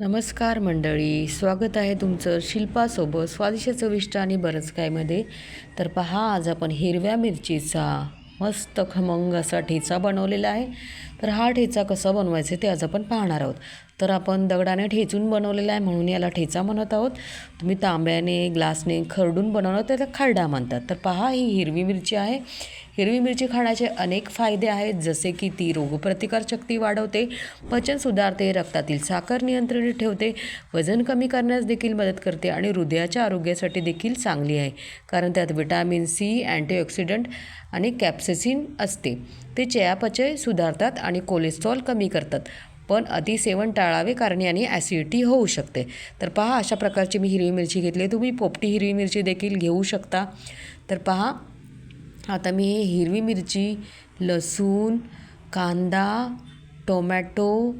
नमस्कार मंडळी स्वागत आहे तुमचं शिल्पासोबत स्वादिष्ट चविष्ट आणि बरंच कायमध्ये. तर पहा आज आपण हिरव्या मिरचीचा मस्त खमंग असा ठेचा बनवलेला आहे. तर हा ठेचा कसा बनवायचा ते आज आपण पाहणार आहोत. तर आपण दगडाने ठेचून बनवलेला आहे म्हणून याला ठेचा म्हणत आहोत. तुम्ही तांब्याने ग्लासने खरडून बनवलं त्याला खरडा म्हणतात. तर पहा ही हिरवी मिरची आहे. हिरवी मिरची खाण्याचे अनेक फायदे आहेत. जसे की ती रोगप्रतिकारशक्ती वाढवते पचन सुधारते रक्तातील साखर नियंत्रित ठेवते वजन कमी करण्यास देखील मदत करते आणि हृदयाच्या आरोग्यासाठी देखील चांगली आहे. कारण त्यात विटॅमिन सी अँटीऑक्सिडंट आणि कॅप्सेसिन असते. ते चयापचय सुधारतात आणि कोलेस्ट्रॉल कमी करतात. पण अतिसेवन टाळावे कारण याने ॲसिडिटी होऊ शकते. तर पहा अशा प्रकारची मी हिरवी मिरची घेतली तुम्ही पोपटी हिरवी मिरची देखील घेऊ शकता. तर पहा आता मी हे हिरवी मिरची लसूण कांदा टोमॅटो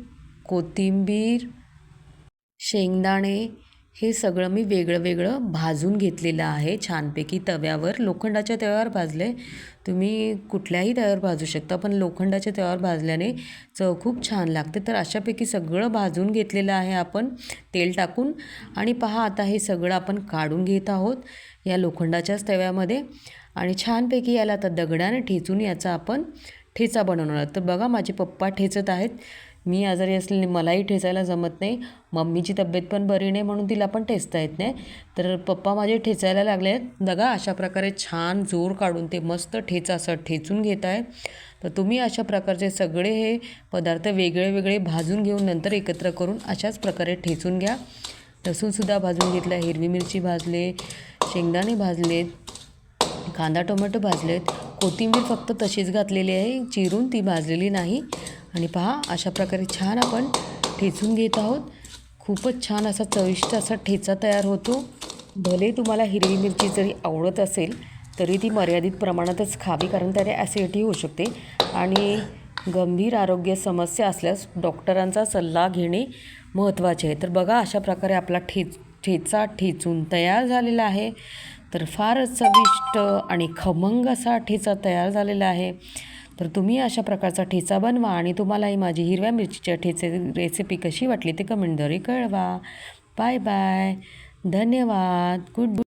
कोथिंबीर शेंगदाणे हे सगळं मी वेगळं वेगळं भाजून घेतलेलं आहे छानपैकी तव्यावर. लोखंडाच्या तव्यावर भाजले. तुम्ही कुठल्याही तव्यावर भाजू शकता पण लोखंडाच्या तव्यावर भाजल्याने चव खूप छान लागते. तर अशापैकी सगळं भाजून घेतलेलं आहे आपण. तेल टाकून. आणि पहा आता हे सगळं आपण काढून घेत आहोत या लोखंडाच्याच तव्यामध्ये. आणि छानपैकी याला आता दगडाने ठेचून याचा आपण ठेचा बनवणार आहोत. तर बघा माझे पप्पा ठेचत आहेत. मी आजारी असलेली मलाही ठेचायला जमत नाही. मम्मीची तब्येत पण बरी नाही म्हणून तिला पण ठेचता येत नाही. तर पप्पा माझे ठेचायला लागले आहेत. बघा अशा प्रकारे छान जोर काढून ते मस्त ठेचा असं ठेचून घेत आहे तर तुम्ही अशा प्रकारचे सगळे हे पदार्थ वेगळे वेगळे भाजून घेऊन नंतर एकत्र करून अशाच प्रकारे ठेचून घ्या. लसूणसुद्धा भाजून घेतला हिरवी मिरची भाजले शेंगदाणे भाजलेत कांदा टोमॅटो भाजलेत. कोथिंबीर फक्त तशीच घातलेली आहे. चिरून ती भाजलेली नाही. आणि पहा अशा प्रकारे छान आपण ठेचून घेत आहोत. खूपच छान असा चविष्ट असा ठेचा तयार होतो. भले तुम्हाला हिरवी मिरची जरी आवडत असेल तरी ती मर्यादित प्रमाणातच खावी कारण त्याने ॲसिडिटी होऊ शकते. आणि गंभीर आरोग्य समस्या असल्यास डॉक्टरांचा सल्ला घेणे महत्त्वाचे आहे. तर बघा अशा प्रकारे आपला ठेच ठेचा ठेचून तयार झालेला आहे. तर फारच चविष्ट आणि खमंग असा ठेचा तयार झालेला आहे. तर तुम्ही अशा प्रकारचा ठेचा बनवा आणि तुम्हालाही माझी हिरव्या मिरचीच्या ठेचे रेसिपी कशी वाटली ते कमेंटद्वारे कळवा. बाय बाय धन्यवाद. गुड